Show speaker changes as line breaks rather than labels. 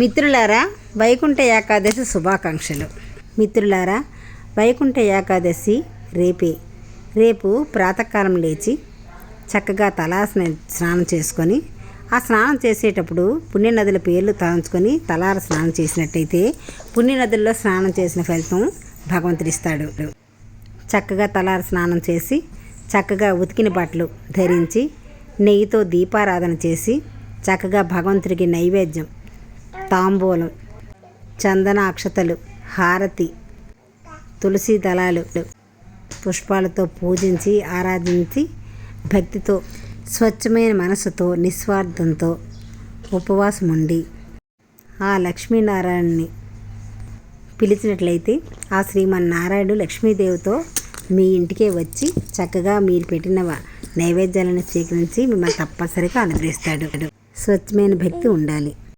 మిత్రులారా వైకుంఠ ఏకాదశి శుభాకాంక్షలు. మిత్రులారా వైకుంఠ ఏకాదశి రేపే. రేపు ప్రాతకాలం లేచి చక్కగా తలా స్నానం చేసుకొని ఆ స్నానం చేసేటప్పుడు పుణ్యనదుల పేర్లు తలంచుకొని తలార స్నానం చేసినట్టయితే పుణ్యనదుల్లో స్నానం చేసిన ఫలితం భగవంతుడిస్తాడు చక్కగా తలార స్నానం చేసి చక్కగా ఉతికిన బట్టలు ధరించి నెయ్యితో దీపారాధన చేసి చక్కగా భగవంతుడికి నైవేద్యం తాంబూలం చందన అక్షతలు హారతి తులసి దళాలు పుష్పాలతో పూజించి ఆరాధించి భక్తితో స్వచ్ఛమైన మనసుతో నిస్వార్థంతో ఉపవాసం ఉండి ఆ లక్ష్మీనారాయణని పిలిచినట్లయితే ఆ శ్రీమన్నారాయణుడు లక్ష్మీదేవితో మీ ఇంటికే వచ్చి చక్కగా మీరు పెట్టిన నైవేద్యాలను స్వీకరించి మిమ్మల్ని తప్పనిసరిగా అనుగ్రహిస్తాడు. స్వచ్ఛమైన భక్తి ఉండాలి.